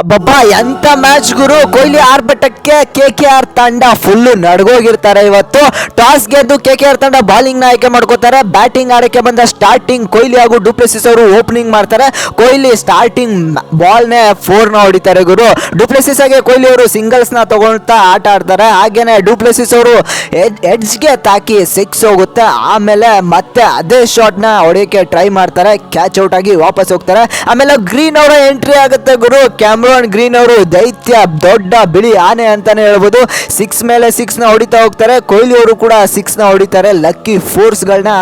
ಅಬ್ಬಬ್ಬಾ ಎಂಥ ಮ್ಯಾಚ್ ಗುರು? ಕೊಹ್ಲಿ ಆರ್ಭಟಕ್ಕೆ ಕೆ ಕೆ ಆರ್ ತಂಡ ಫುಲ್ಲು ನಡ್ಗೋಗಿರ್ತಾರೆ ಇವತ್ತು. ಟಾಸ್ ಗೆದ್ದು ಕೆ ಕೆ ಆರ್ ತಂಡ ಬಾಲಿಂಗ್ನ ಆಯ್ಕೆ ಮಾಡ್ಕೋತಾರೆ. ಬ್ಯಾಟಿಂಗ್ ಆಡಕ್ಕೆ ಬಂದ ಸ್ಟಾರ್ಟಿಂಗ್ ಕೊಹ್ಲಿ ಹಾಗೂ ಡುಪ್ಲೆಸಿಸ್ ಅವರು ಓಪನಿಂಗ್ ಮಾಡ್ತಾರೆ. ಕೊಹ್ಲಿ ಸ್ಟಾರ್ಟಿಂಗ್ ಬಾಲ್ ನೇ ಫೋರ್ನ ಹೊಡಿತಾರೆ ಗುರು. ಡುಪ್ಲೆಸಿಸ್ ಆಗಿ ಕೊಹ್ಲಿ ಅವರು ಸಿಂಗಲ್ಸ್ನ ತಗೊಳ್ತಾ ಆಟ ಆಡ್ತಾರೆ. ಹಾಗೇನೆ ಡುಪ್ಲೆಸಿಸ್ ಅವರು ಎಡ್ಜ್ಗೆ ತಾಕಿ ಸಿಕ್ಸ್ ಹೋಗುತ್ತೆ. ಆಮೇಲೆ ಮತ್ತೆ ಅದೇ ಶಾಟ್ನ ಹೊಡೆಯಕ್ಕೆ ಟ್ರೈ ಮಾಡ್ತಾರೆ. ಕ್ಯಾಚ್ ಔಟ್ ಆಗಿ ವಾಪಸ್ ಹೋಗ್ತಾರೆ. ಆಮೇಲೆ ಗ್ರೀನ್ ಅವರ ಎಂಟ್ರಿ ಆಗುತ್ತೆ ಗುರು. ಕ್ಯಾಮ್ರಾನ್ ಗ್ರೀನ್ ಅವರು ದೈತ್ಯ, ದೊಡ್ಡ, ಬಿಳಿ ಆನೆ ಅಂತಾನೆ ಹೇಳ್ಬೋದು. ಸಿಕ್ಸ್ ಮೇಲೆ ಸಿಕ್ಸ್ನ ಹೊಡಿತಾ ಹೋಗ್ತಾರೆ. ಕೊಹ್ಲಿ ಅವರು ಕೂಡ ಸಿಕ್ಸ್ನ ಹೊಡಿತಾರೆ. ಲಕ್ಕಿ ಫೋರ್ಸ್ಗಳನ್ನ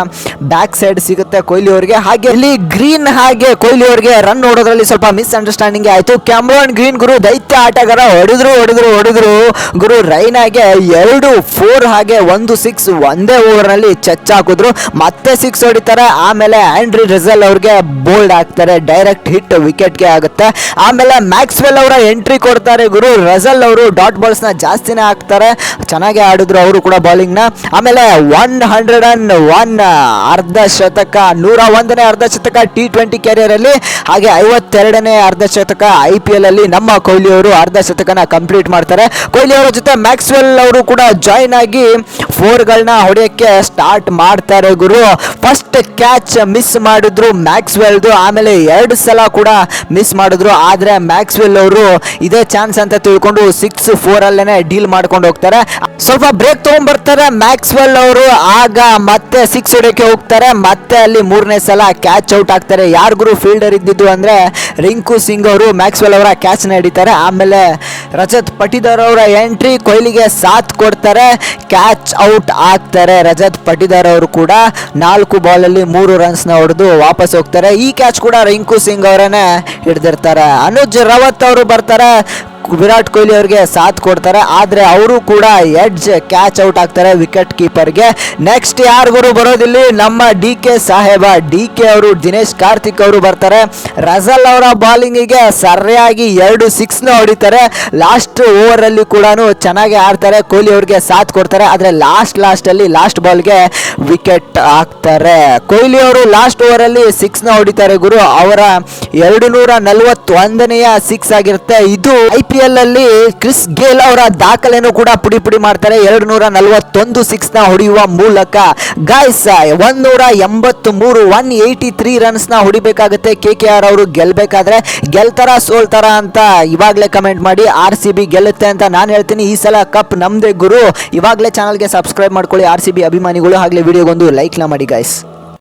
ಬ್ಯಾಕ್ ಸೈಡ್ ಸಿಗುತ್ತೆ ಕೊಹ್ಲಿ ಅವರಿಗೆ. ಹಾಗೆ ಇಲ್ಲಿ ಗ್ರೀನ್ ಹಾಗೆ ಕೊಹ್ಲಿ ಅವರಿಗೆ ರನ್ ಹೊಡೋದ್ರಲ್ಲಿ ಸ್ವಲ್ಪ ಮಿಸ್ ಅಂಡರ್ಸ್ಟ್ಯಾಂಡಿಂಗ್ ಆಯಿತು. ಕ್ಯಾಮ್ರಾನ್ ಗ್ರೀನ್ ಗುರು ದೈತ್ಯ ಆಟಗಾರ ಹೊಡೆದ್ರು ಹೊಡೆದ್ರು ಹೊಡೆದ್ರು. ಗುರು ರೈನಾಗೆ ಎರಡು ಫೋರ್ ಹಾಗೆ ಒಂದು ಸಿಕ್ಸ್ ಒಂದೇ ಓವರ್ನಲ್ಲಿ ಚಚ್ ಹಾಕಿದ್ರು. ಮತ್ತೆ ಸಿಕ್ಸ್ ಹೊಡಿತಾರೆ. ಆಮೇಲೆ ಆಂಡ್ರಿ ರಿಸಲ್ ಅವ್ರಿಗೆ ಬೋಲ್ಡ್ ಆಗ್ತಾರೆ. ಡೈರೆಕ್ಟ್ ಹಿಟ್ ವಿಕೆಟ್ಗೆ ಆಗುತ್ತೆ. ಆಮೇಲೆ ಮ್ಯಾಕ್ಸ್ವೆಲ್ ಅವರ ಎಂಟ್ರಿ ಕೊಡ್ತಾರೆ ಗುರು. ರಜಲ್ ಅವರು ಡಾಟ್ ಬಾಲ್ಸ್ನ ಜಾಸ್ತಿನೇ ಹಾಕ್ತಾರೆ. ಚೆನ್ನಾಗಿ ಆಡಿದ್ರು ಅವರು ಕೂಡ ಬೌಲಿಂಗ್ನ. ಆಮೇಲೆ ಒನ್ ಹಂಡ್ರೆಡ್ ಅಂಡ್ ಒನ್ ಅರ್ಧ ಶತಕ ನೂರ ಒಂದನೇ ಅರ್ಧ ಶತಕ ಟಿ ಟ್ವೆಂಟಿ ಕೆರಿಯರ್ ಅಲ್ಲಿ, ಹಾಗೆ ಐವತ್ತೆರಡನೇ ಅರ್ಧ ಶತಕ ಐ ಪಿ ಎಲ್ ಅಲ್ಲಿ ನಮ್ಮ ಕೊಹ್ಲಿ ಅವರು ಅರ್ಧ ಶತಕನ ಕಂಪ್ಲೀಟ್ ಮಾಡ್ತಾರೆ. ಕೊಹ್ಲಿ ಅವರ ಜೊತೆ ಮ್ಯಾಕ್ಸ್ವೆಲ್ ಅವರು ಕೂಡ ಜಾಯ್ನ್ ಆಗಿ ಫೋರ್ ಗಳನ್ನ ಹೊಡೆಯಕ್ಕೆ ಸ್ಟಾರ್ಟ್ ಮಾಡ್ತಾರೆ ಗುರು. ಫಸ್ಟ್ ಕ್ಯಾಚ್ ಮಿಸ್ ಮಾಡಿದ್ರು ಮ್ಯಾಕ್ಸ್ವೆಲ್ದು ಆಮೇಲೆ ಎರಡು ಸಲ ಕೂಡ ಮಿಸ್ ಮಾಡಿದ್ರು. ಆದ್ರೆ ಮ್ಯಾಕ್ಸ್ವೆಲ್ ಅವರು ಇದೇ ಚಾನ್ಸ್ ಅಂತ ತಿಳ್ಕೊಂಡು ಸಿಕ್ಸ್ ಫೋರ್ ಅಲ್ಲೇನೆ ಡೀಲ್ ಮಾಡ್ಕೊಂಡು ಹೋಗ್ತಾರೆ. ಸ್ವಲ್ಪ ಬ್ರೇಕ್ ತಗೊಂಡ್ಬರ್ತಾರೆ ಮ್ಯಾಕ್ಸ್ವೆಲ್ ಅವರು. ಆಗ ಮತ್ತೆ ಸಿಕ್ಸ್ ಹೊಡೆಯಕ್ಕೆ ಹೋಗ್ತಾರೆ. ಮತ್ತೆ ಅಲ್ಲಿ ಮೂರನೇ ಸಲ ಕ್ಯಾಚ್ ಔಟ್ ಆಗ್ತಾರೆ. ಯಾರಿಗೂ ಫೀಲ್ಡರ್ ಇದ್ದಿದ್ದು ಅಂದ್ರೆ ರಿಂಕು ಸಿಂಗ್ ಅವರು ಮ್ಯಾಕ್ಸ್ವೆಲ್ ಅವರ ಕ್ಯಾಚ್ ಹಿಡಿತಾರೆ. ಆಮೇಲೆ ರಜತ್ ಪಟಿದಾರ್ ಅವರ ಎಂಟ್ರಿ ಕೊಹ್ಲಿಗೆ ಸಾಥ್ ಕೊಡ್ತಾರೆ ಕ್ಯಾಚ್ ಔಟ್ ಆಗ್ತಾರೆ. ರಜತ್ ಪಟಿದಾರ್ ಅವರು ಕೂಡ ನಾಲ್ಕು ಬಾಲ್ ಅಲ್ಲಿ ಮೂರು ರನ್ಸ್ನ ಹೊಡೆದು ವಾಪಸ್ ಹೋಗ್ತಾರೆ. ಈ ಕ್ಯಾಚ್ ಕೂಡ ರಿಂಕು ಸಿಂಗ್ ಅವರನ್ನೇ ಹಿಡ್ದಿರ್ತಾರೆ. ಅನುಜ್ ರಾವತ್ ಅವರು ಬರ್ತಾರೆ. ವಿರಾಟ್ ಕೊಹ್ಲಿ ಅವರಿಗೆ ಸಾಥ್ ಕೊಡ್ತಾರೆ. ಆದರೆ ಅವರು ಕೂಡ ಎಡ್ಜ್ ಕ್ಯಾಚ್ ಔಟ್ ಆಗ್ತಾರೆ ವಿಕೆಟ್ ಕೀಪರ್ಗೆ ನೆಕ್ಸ್ಟ್ ಯಾರಿಗೂ ಬರೋದಿಲ್ಲಿ ನಮ್ಮ ಡಿ ಕೆ ಸಾಹೇಬ. ಡಿ ಕೆ ಅವರು, ದಿನೇಶ್ ಕಾರ್ತಿಕ್ ಅವರು ಬರ್ತಾರೆ. ರಜಲ್ ಅವರ ಬಾಲಿಂಗಿಗೆ ಸರಿಯಾಗಿ ಎರಡು ಸಿಕ್ಸ್ನ ಹೊಡಿತಾರೆ. ಲಾಸ್ಟ್ ಓವರಲ್ಲಿ ಕೂಡ ಚೆನ್ನಾಗಿ ಆಡ್ತಾರೆ. ಕೊಹ್ಲಿ ಅವ್ರಿಗೆ ಸಾಥ್ ಕೊಡ್ತಾರೆ. ಆದರೆ ಲಾಸ್ಟ್ ಲಾಸ್ಟಲ್ಲಿ ಲಾಸ್ಟ್ ಬಾಲ್ಗೆ ವಿಕೆಟ್ ಹಾಕ್ತಾರೆ. ಕೊಹ್ಲಿ ಅವರು ಲಾಸ್ಟ್ ಓವರಲ್ಲಿ ಸಿಕ್ಸ್ನ ಹೊಡಿತಾರೆ ಗುರು. ಅವರ ಎರಡು ನೂರ ನಲವತ್ತೊಂದನೆಯ ಸಿಕ್ಸ್ ಆಗಿರುತ್ತೆ. ಇದು ಐ ಪಿ ಎಲ್ ಅಲ್ಲಿ ಕ್ರಿಸ್ ಗೇಲ್ ಅವರ ದಾಖಲೆಯನ್ನು ಕೂಡ ಪುಡಿ ಪುಡಿ ಮಾಡ್ತಾರೆ. ಎರಡು ನೂರ ನಲವತ್ತೊಂದು ಸಿಕ್ಸ್ನ ಹೊಡೆಯುವ ಮೂಲಕ ಗಾಯ್ಸ್ ಒಂದೂರ ಎಂಬತ್ತು ಮೂರು ಒನ್ ಏಯ್ಟಿ ತ್ರೀ ರನ್ಸ್ನ ಹೊಡಿಬೇಕಾಗುತ್ತೆ. ಕೆ ಕೆ ಆರ್ ಅವರು ಗೆಲ್ಬೇಕಾದ್ರೆ ಗೆಲ್ತಾರ ಸೋಲ್ತಾರ ಅಂತ ಇವಾಗಲೇ ಕಮೆಂಟ್ ಮಾಡಿ ಆರ್ ಸಿ ಬಿ ಗೆಲ್ಲುತ್ತೆ ಅಂತ ನಾನು ಹೇಳ್ತೀನಿ. ಈ ಸಲ ಕಪ್ ನಮ್ದೇ ಗುರು. ಇವಾಗಲೇ ಚಾನಲ್ಗೆ ಸಬ್ಸ್ಕ್ರೈಬ್ ಮಾಡ್ಕೊಳ್ಳಿ. ಆರ್ ಸಿ ಬಿ ಅಭಿಮಾನಿಗಳು ಆಗಲೇ ವಿಡಿಯೋಗೊಂದು ಲೈಕ್ನ ಮಾಡಿ ಗಾಯ್ಸ್